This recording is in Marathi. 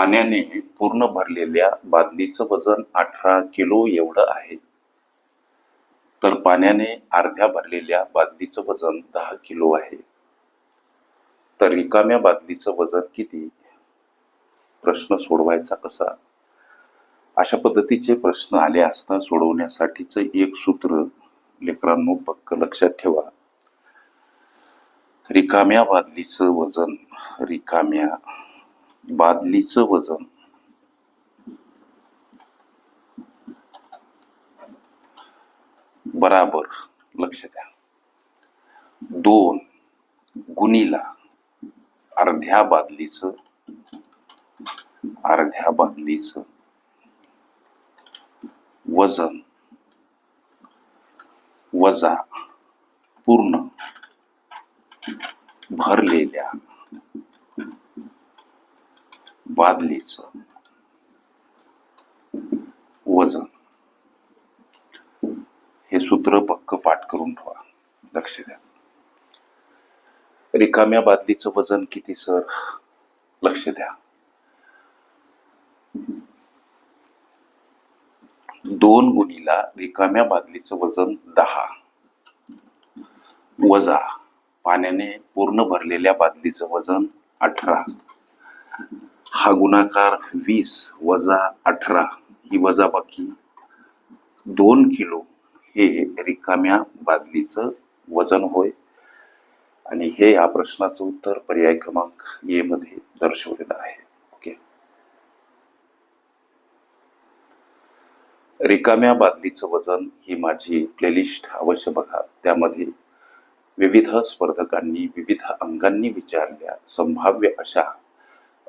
पाण्याने पूर्ण भरलेल्या बादलीचं वजन अठरा किलो एवढं आहे. तर पाण्याने अर्ध्या भरलेल्या बादलीचं वजन दहा किलो आहे. तर रिकाम्या बादलीचं वजन किती? प्रश्न सोडवायचा कसा? अशा पद्धतीचे प्रश्न आले असता सोडवण्यासाठीच एक सूत्र लेकरांनो पक्क लक्षात ठेवा. रिकाम्या बादलीचं वजन रिकाम्या बादलीचं वजन. बराबर लक्ष द्या. दोन गुणीला अर्ध्या बादलीचं अर्ध्या बादलीचं वजन वजा पूर्ण भरलेल्या बादलीचं वजन. हे सूत्र पक्क पाठ करून ठेवा. लक्ष द्या. रिकाम्या बादलीचं वजन किती सर? लक्ष द्या. दोन गुणीला रिकाम्या बादलीचं वजन दहा. वजा. पाण्याने पूर्ण भरलेल्या बादलीचं वजन अठरा. हा गुणाकार वीस वजा अठरा ही वजाबाकी दोन किलो हे रिकाम्या बादलीचं वजन होय. आणि हे या प्रश्नाचं उत्तर पर्याय क्रमांक ए मध्ये दर्शवलेलं आहे. ओके. रिकाम्या बादलीचं वजन ही माझी प्लेलिस्ट अवश्य बघा. त्यामध्ये विविध स्पर्धकांनी विविध अंगांनी विचारल्या संभाव्य अशा